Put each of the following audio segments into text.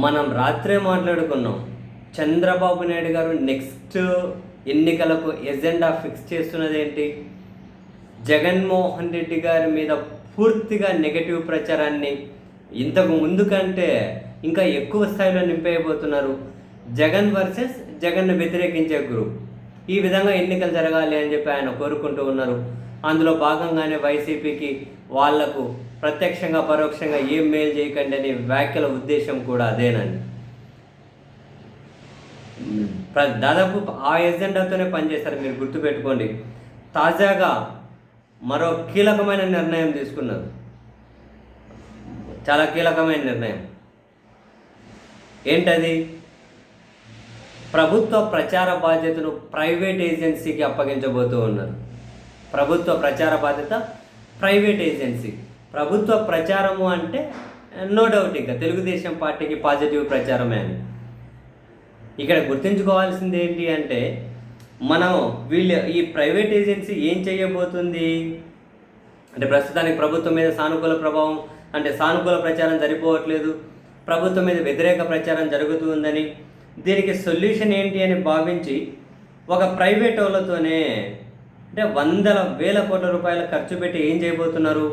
మనం రాత్రే మాట్లాడుకున్నాం. చంద్రబాబు నాయుడు గారు నెక్స్ట్ ఎన్నికలకు ఎజెండా ఫిక్స్ చేస్తున్నది ఏంటి జగన్మోహన్ రెడ్డి గారి మీద పూర్తిగా నెగటివ్ ప్రచారాన్ని ఇంతకు ముందు కంటే ఇంకా ఎక్కువ స్థాయిలో నింపేయబోతున్నారు. జగన్ వర్సెస్ జగన్ను వ్యతిరేకించే గ్రూప్ ఈ విధంగా ఎన్నికలు జరగాలి అని చెప్పి ఆయన కోరుకుంటూ ఉన్నారు. అందులో భాగంగానే వైసీపీకి వాళ్ళకు ప్రత్యక్షంగా పరోక్షంగా ఏం మేలు చేయకండి అనే వ్యాఖ్యల ఉద్దేశం కూడా అదేనండి. దాదాపు ఆ ఎజెండాతోనే పనిచేస్తారు మీరు గుర్తుపెట్టుకోండి. తాజాగా మరో కీలకమైన నిర్ణయం తీసుకున్నారు. చాలా కీలకమైన నిర్ణయం. ఏంటది? ప్రభుత్వ ప్రచార బాధ్యతను ప్రైవేట్ ఏజెన్సీకి అప్పగించబోతూ ఉన్నారు. ప్రభుత్వ ప్రచార బాధ్యత ప్రైవేట్ ఏజెన్సీ. ప్రభుత్వ ప్రచారము అంటే నో డౌట్ ఇంకా. తెలుగుదేశం పార్టీకి పాజిటివ్ ప్రచారమే అని. ఇక్కడ గుర్తుంచుకోవాల్సింది ఏంటి అంటే మనం వీళ్ళు ఈ ప్రైవేట్ ఏజెన్సీ ఏం చేయబోతుంది? అంటే ప్రస్తుతానికి ప్రభుత్వం మీద సానుకూల ప్రభావం అంటే సానుకూల ప్రచారం సరిపోవట్లేదు ప్రభుత్వం మీద వ్యతిరేక ప్రచారం జరుగుతుందని దీనికి సొల్యూషన్ ఏంటి అని భావించి ఒక ప్రైవేట్ వాళ్ళతోనే అంటే వందల వేల కోట్ల రూపాయలు ఖర్చు పెట్టి ఏం చేయబోతున్నారు?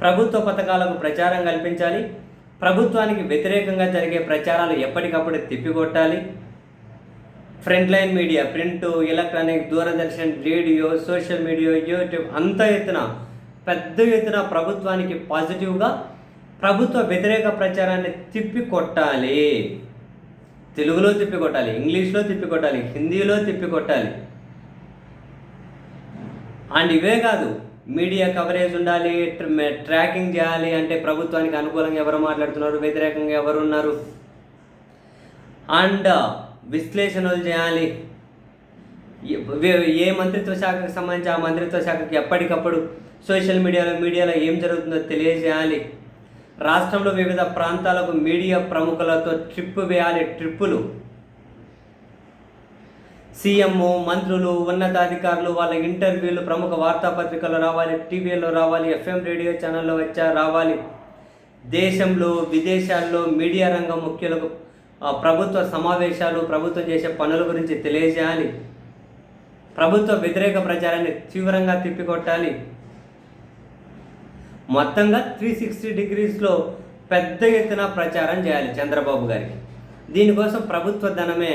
ప్రభుత్వ పథకాలకు ప్రచారం కల్పించాలి. ప్రభుత్వానికి వ్యతిరేకంగా జరిగే ప్రచారాలు ఎప్పటికప్పుడు తిప్పికొట్టాలి. Front line media print electronic Doordarshan radio social media YouTube అంత ఎత్తున పెద్ద ఎత్తున ప్రభుత్వానికి పాజిటివ్గా ప్రభుత్వ వ్యతిరేక ప్రచారాన్ని తిప్పికొట్టాలి. తెలుగులో తిప్పికొట్టాలి ఇంగ్లీష్లో తిప్పికొట్టాలి హిందీలో తిప్పికొట్టాలి. అండ్ ఇవే కాదు మీడియా కవరేజ్ ఉండాలి ట్రాకింగ్ చేయాలి అంటే ప్రభుత్వానికి అనుకూలంగా ఎవరు మాట్లాడుతున్నారు వ్యతిరేకంగా ఎవరు ఉన్నారు? అండ్ విశ్లేషణలు చేయాలి. ఏ- ఏ మంత్రిత్వ శాఖకు సంబంధించి ఆ మంత్రిత్వ శాఖకి ఎప్పటికప్పుడు సోషల్ మీడియాలో మీడియాలో ఏం జరుగుతుందో తెలియజేయాలి. రాష్ట్రంలో వివిధ ప్రాంతాలకు మీడియా ప్రముఖులతో ట్రిప్ వేయాలి. ట్రిప్పులు సీఎం మంత్రులు ఉన్నతాధికారులు వాళ్ళ ఇంటర్వ్యూలు ప్రముఖ వార్తాపత్రికలు రావాలి టీవీలో రావాలి ఎఫ్ఎం రేడియో ఛానల్లో వచ్చా రావాలి. దేశంలో విదేశాల్లో మీడియా రంగం ముఖ్యులకు ప్రభుత్వ సమావేశాలు ప్రభుత్వం చేసే పనుల గురించి తెలియజేయాలి. ప్రభుత్వ వ్యతిరేక ప్రచారాన్ని తీవ్రంగా తిప్పికొట్టాలి. మొత్తంగా త్రీ సిక్స్టీ డిగ్రీస్లో పెద్ద ఎత్తున ప్రచారం చేయాలి చంద్రబాబు గారికి. దీనికోసం ప్రభుత్వ ధనమే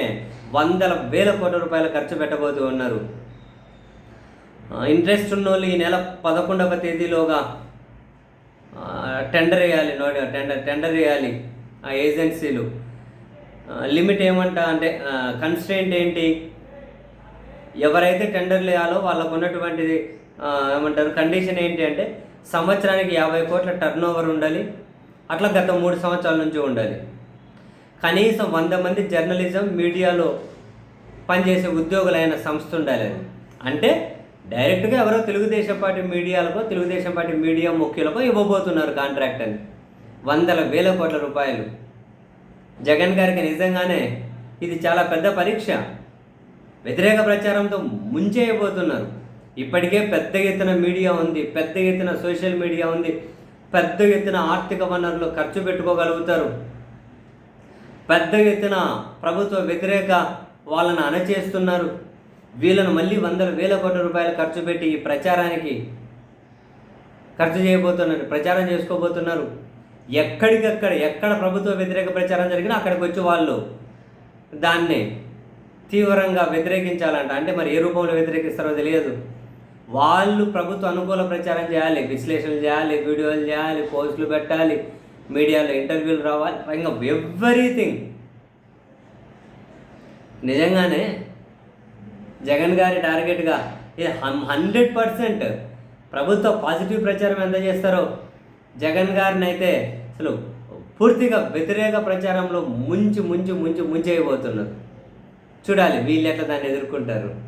వందల వేల కోట్ల రూపాయలు ఖర్చు పెట్టబోతూ ఉన్నారు. ఇంట్రెస్ట్ ఇంట్రెస్ట్ ఉన్నోళ్ళు ఈ నెల పదకొండవ తేదీలోగా టెండర్ వేయాలి నో టెండర్ టెండర్ వేయాలి ఆ ఏజెన్సీలు. లిమిట్ ఏమంట అంటే కన్స్టెంట్ ఏంటి? ఎవరైతే టెండర్లు వేయాలో వాళ్ళకు ఉన్నటువంటిది ఏమంటారు కండిషన్ ఏంటి అంటే సంవత్సరానికి యాభై కోట్ల టర్న్ ఓవర్ ఉండాలి. అట్లా గత మూడు సంవత్సరాల నుంచి ఉండాలి. కనీసం వంద మంది జర్నలిజం మీడియాలో పనిచేసే ఉద్యోగులైన సంస్థ ఉండాలని అంటే డైరెక్ట్గా ఎవరో తెలుగుదేశం పార్టీ మీడియాలకో తెలుగుదేశం పార్టీ మీడియా ముఖ్యులకో ఇవ్వబోతున్నారు కాంట్రాక్ట్ అని. వందల వేల కోట్ల రూపాయలు. జగన్ గారికి నిజంగానే ఇది చాలా పెద్ద పరీక్ష. వ్యతిరేక ప్రచారంతో ముంచేయబోతున్నారు. ఇప్పటికే పెద్ద ఎత్తున మీడియా ఉంది పెద్ద ఎత్తున సోషల్ మీడియా ఉంది పెద్ద ఎత్తున ఆర్థిక వనరులు ఖర్చు పెట్టుకోగలుగుతారు. పెద్ద ఎత్తున ప్రభుత్వ వ్యతిరేక వాళ్ళను అణచేస్తున్నారు. వీళ్ళను మళ్ళీ వందల వేల కోట్ల రూపాయలు ఖర్చు పెట్టి ఈ ప్రచారానికి ఖర్చు చేయబోతున్నారు ప్రచారం చేసుకోబోతున్నారు. ఎక్కడికక్కడ ఎక్కడ ప్రభుత్వ వ్యతిరేక ప్రచారం జరిగినా అక్కడికి వచ్చి వాళ్ళు దాన్ని తీవ్రంగా వ్యతిరేకించాలంట. అంటే మరి ఏ రూపంలో వ్యతిరేకిస్తారో తెలియదు. వాళ్ళు ప్రభుత్వ అనుకూల ప్రచారం చేయాలి విశ్లేషణలు చేయాలి వీడియోలు చేయాలి పోస్టులు పెట్టాలి. మీడియాలో ఇంటర్వ్యూలు రావాలి. ఇంకా ఎవ్రీథింగ్. నిజంగానే జగన్ గారి టార్గెట్గా ఇది హండ్రెడ్ పర్సెంట్ ప్రభుత్వ పాజిటివ్ ప్రచారం ఎంత చేస్తారో జగన్ గారిని అయితే అసలు పూర్తిగా వ్యతిరేక ప్రచారంలో ముంచి ముంచి ముంచి ముంచేయబోతున్నారు. చూడాలి వీళ్ళు ఎట్లా దాన్ని ఎదుర్కొంటారు.